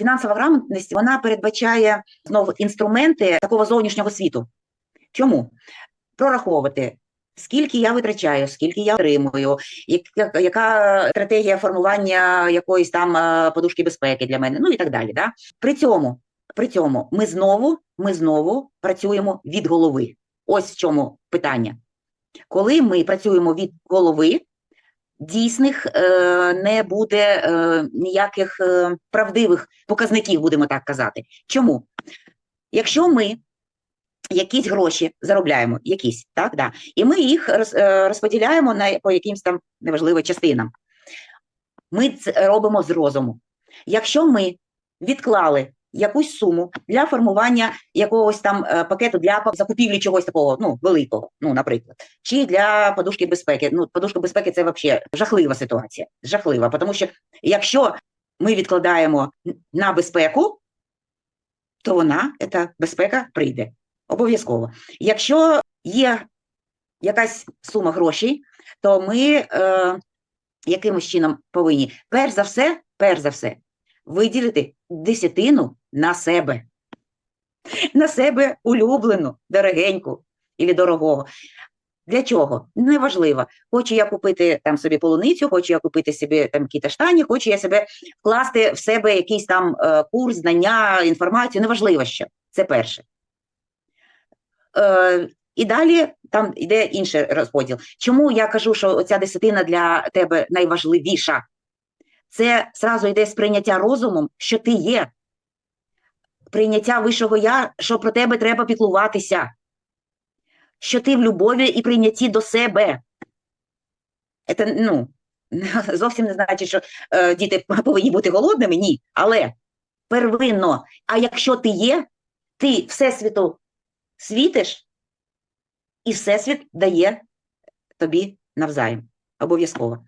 Фінансова грамотність вона передбачає знову інструменти такого зовнішнього світу. Чому? Прораховувати, скільки я витрачаю, скільки я отримую, яка, яка стратегія формування якоїсь там е, подушки безпеки для мене, ну і так далі. Да? При цьому, при цьому ми знову, ми знову працюємо від голови. Ось в чому питання. Коли ми працюємо від голови, дійсних е, не буде е, ніяких е, правдивих показників, будемо так казати. Чому? Якщо ми якісь гроші заробляємо, якісь, так, да, і ми їх розподіляємо на по якимсь там неважливим частинам, ми це робимо з розуму. Якщо ми відклали якусь суму для формування якогось там е, пакету для закупівлі чогось такого, ну, великого, ну, наприклад, чи для подушки безпеки. Ну, подушка безпеки це взагалі жахлива ситуація. Жахлива, тому що якщо ми відкладаємо на безпеку, то вона, ця безпека, прийде. Обов'язково. Якщо є якась сума грошей, то ми е, якимось чином повинні перш за все, перш за все, виділити десятину на себе. На себе улюблену, дорогеньку і дорогого. Для чого? Неважливо. Хочу я купити там собі полуницю, хочу я купити собі там якісь штані, хочу я себе вкласти в себе якийсь там е, курс, знання, інформацію, неважливо що. Це перше. Е, і далі там йде інший розподіл. Чому я кажу, що ця десятина для тебе найважливіша? Це зразу йде сприйняття розумом, що ти є. Прийняття вищого я, що про тебе треба піклуватися, що ти в любові і прийнятті до себе. Це, ну, зовсім не значить, що е, діти повинні бути голодними, ні. Але первинно, а якщо ти є, ти Всесвіту світиш, і Всесвіт дає тобі навзаєм. Обов'язково.